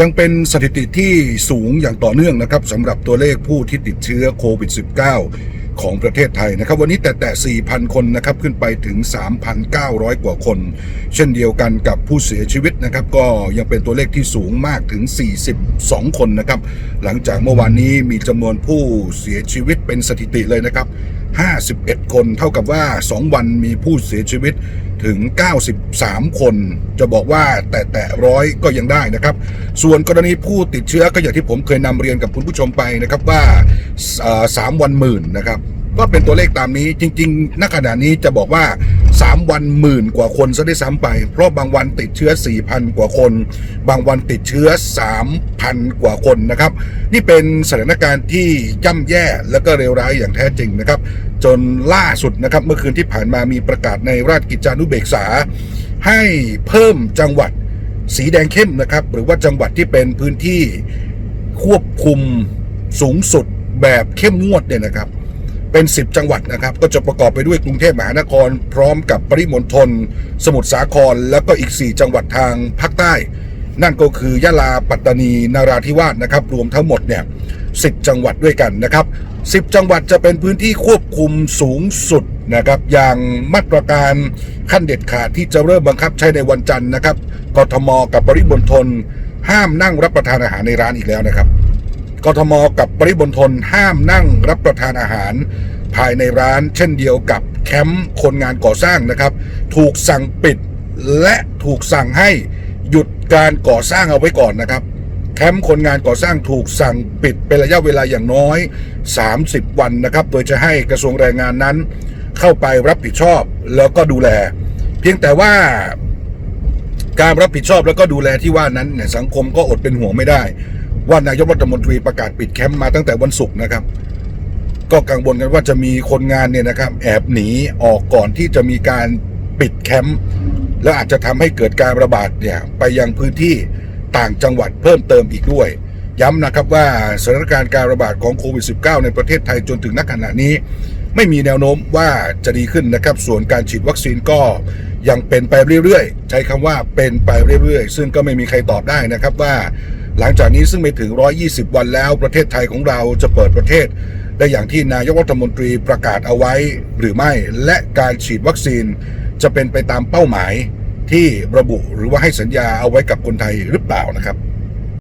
ยังเป็นสถิติที่สูงอย่างต่อเนื่องนะครับสำหรับตัวเลขผู้ที่ติดเชื้อโควิด -19 ของประเทศไทยนะครับ วันนี้แต่แต่ 4,000 คนนะครับขึ้นไปถึง 3,900 กว่าคน เช่นเดียวกันกับผู้เสียชีวิตนะครับ ก็ยังเป็นตัวเลขที่สูงมากถึง 42 คนนะครับ หลังจากเมื่อวานนี้มีจำนวนผู้เสียชีวิตเป็นสถิติเลยนะครับ 51 คนเท่ากับว่า 2 วันมีผู้เสียชีวิต ถึง 93 คน จะบอกว่าแต่แต่ร้อยก็ยังได้นะครับ ส่วนกรณีผู้ติดเชื้อก็อย่างที่ผมเคยนำเรียนกับคุณผู้ชมไปนะครับว่าสามวันหมื่นนะครับก็เป็นตัวเลขตามนี้จริงๆณขณะนี้จะบอกว่า 3 วันหมื่นกว่าคนซะได้ซ้ำไป เพราะบางวันติดเชื้อ 4,000 กว่าคน บางวันติดเชื้อ 3,000 กว่าคนนะครับ นี่เป็นสถานการณ์ที่ย่ำแย่และก็เลวร้ายอย่างแท้จริงนะครับ จนล่าสุดนะครับ เมื่อคืนที่ผ่านมามีประกาศในราชกิจจานุเบกษา ให้เพิ่มจังหวัดสีแดงเข้มนะครับ หรือว่าจังหวัดที่เป็นพื้นที่ควบคุมสูงสุดแบบเข้มงวดเนี่ยนะครับ เป็น 10 จังหวัดนะครับ ก็จะประกอบไปด้วยกรุงเทพมหานคร พร้อมกับปริมณฑลสมุทรสาคร แล้วก็อีก 4 จังหวัดทางภาคใต้ นั่นก็คือยะลาปัตตานีนาราธิวาสนะครับ รวมทั้งหมดเนี่ย10จังหวัดด้วยกันนะครับ 10 จังหวัดจะเป็นพื้นที่ควบคุมสูงสุดนะครับ อย่างมาตรการขั้นเด็ดขาดที่จะเริ่มบังคับใช้ในวันจันทร์นะครับกทมกับปริมณฑลห้ามนั่งรับประทานอาหารในร้านอีกแล้วนะครับ กทมกับปริมณฑลห้ามนั่งรับประทานอาหาร ภายในร้านเช่นเดียวกับแคมป์คนงานก่อสร้างนะครับ ถูกสั่งปิดและถูกสั่งให้หยุดการก่อสร้างเอาไว้ก่อนนะครับแคมป์คนงานก่อสร้างถูกสั่งปิดเป็นระยะเวลาอย่างน้อย 30 วันนะครับ โดยจะให้กระทรวงแรงงานนั้น เข้าไปรับผิดชอบแล้วก็ดูแล เพียงแต่ว่าการรับผิดชอบแล้วก็ดูแลที่ว่านั้นเนี่ยสังคมก็อดเป็นห่วงไม่ได้ ว่านายกรัฐมนตรีประกาศปิดแคมป์มาตั้งแต่วันศุกร์นะครับ ก็กังวลกันว่าจะมีคนงานเนี่ยนะครับ แอบหนีออกก่อนที่จะมีการปิดแคมป์แล้วอาจจะทำให้เกิดการระบาดเนี่ยไปยังพื้นที่ต่างจังหวัดเพิ่มเติมอีกด้วย ย้ำนะครับว่าสถานการณ์การระบาดของโควิด -19 ในประเทศไทยจนถึงณขณะนี้ ไม่มีแนวโน้มว่าจะดีขึ้นนะครับ ส่วนการฉีดวัคซีนก็ยังเป็นไปเรื่อยๆ ใช้คำว่าเป็นไปเรื่อยๆ ซึ่งก็ไม่มีใครตอบได้นะครับว่า หลังจากนี้ซึ่งไม่ถึง 120 วันแล้วประเทศไทยของเราจะเปิดประเทศ ได้อย่างที่นายกรัฐมนตรีประกาศเอาไว้หรือไม่ และการฉีดวัคซีนจะเป็นไปตามเป้าหมายที่ระบุหรือว่าให้สัญญาเอาไว้กับคนไทยหรือเปล่านะครับ